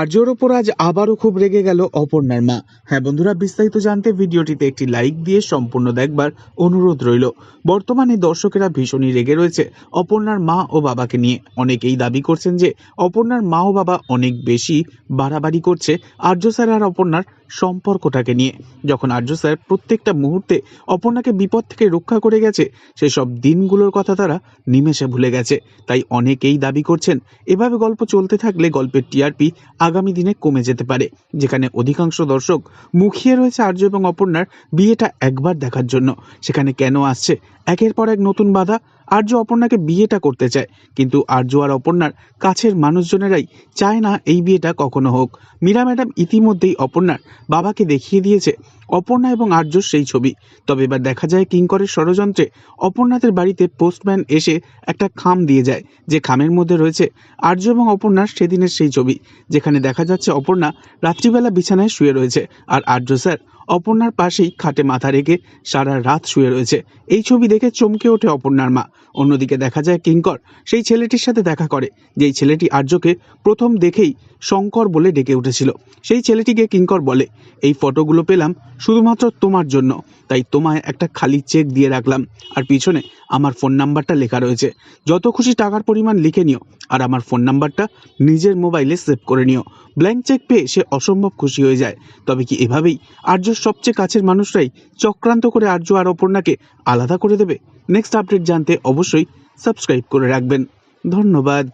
আর্যর ওপর আজ আবারও খুব রেগে গেল অপর্ণার মা। হ্যাঁ বন্ধুরা, বিস্তারিত জানতে ভিডিওটিতে একটি লাইক দিয়ে সম্পূর্ণ দেখবার অনুরোধ রইল। বর্তমানে দর্শকেরা ভীষণই রেগে রয়েছে অপর্ণার মা ও বাবাকে নিয়ে। অনেকেই দাবি করছেন যে অপর্ণার মা ও বাবা অনেক বেশি বাড়াবাড়ি করছে আর্য স্যার আর অপর্ণার সম্পর্কটাকে নিয়ে। যখন আর্য স্যার প্রত্যেকটা মুহূর্তে অপর্ণাকে বিপদ থেকে রক্ষা করে গেছে, সেসব দিনগুলোর কথা তারা নিমেষে ভুলে গেছে। তাই অনেকেই দাবি করছেন, এভাবে গল্প চলতে থাকলে গল্পের টিআরপি আগামী দিনে কমে যেতে পারে, যেখানে অধিকাংশ দর্শক মুখিয়ে রয়েছে আর্য এবং অপর্ণার বিয়েটা একবার দেখার জন্য। সেখানে কেন আসছে? একের পর এক নতুন বাধা আর্য অপর্ণাকে বিয়েটা করতে চায়, কিন্তু আর্য আর অপর্ণার কাছের মানুষজনেরাই চায় না এই বিয়েটা কখনো হোক। মীরা ম্যাডাম ইতিমধ্যেই অপর্ণার বাবাকে দেখিয়ে দিয়েছে, অপর্ণা এবং আর্যর সেই ছবি। তবে এবার দেখা যায় কিঙ্করের ষড়যন্ত্রে অপর্ণাদের বাড়িতে পোস্টম্যান এসে একটা খাম দিয়ে যায়, যে খামের মধ্যে রয়েছে আর্য এবং অপর্ণার সেদিনের সেই ছবি, যেখানে দেখা যাচ্ছে অপর্ণা রাত্রিবেলা বিছানায় শুয়ে রয়েছে। আর আর্য স্যার অপর্ণার পাশেই খাটে মাথা রেখে সারা রাত শুয়ে রয়েছে। এই ছবি দেখে চমকে ওঠে অপর্ণার মা। অন্যদিকে দেখা যায় কিঙ্কর, সেই ছেলেটির সাথে দেখা করে, যেই ছেলেটি আর্যকে প্রথম দেখেই শঙ্কর বলে ডেকে উঠেছিল। সেই ছেলেটিকে কিঙ্কর বলে, এই ফটোগুলো পেলাম শুধুমাত্র তোমার জন্য। তাই তোমায় একটা খালি চেক দিয়ে রাখলাম। আর পিছনে আমার ফোন নাম্বারটা লেখা রয়েছে। যত খুশি টাকার পরিমাণ লিখে নিও, আর আমার ফোন নাম্বারটা নিজের মোবাইলে সেভ করে নিও। ব্ল্যাঙ্ক চেক পেয়ে সে অসম্ভব খুশি হয়ে যায়। তবে কি এভাবেই আর্যর সবচেয়ে কাছের মানুষরাই চক্রান্ত করে আর্য আর অপর্ণাকে আলাদা করে দেবে। নেক্সট আপডেট জানতে অবশ্যই সাবস্ক্রাইব করে রাখবেন। ধন্যবাদ।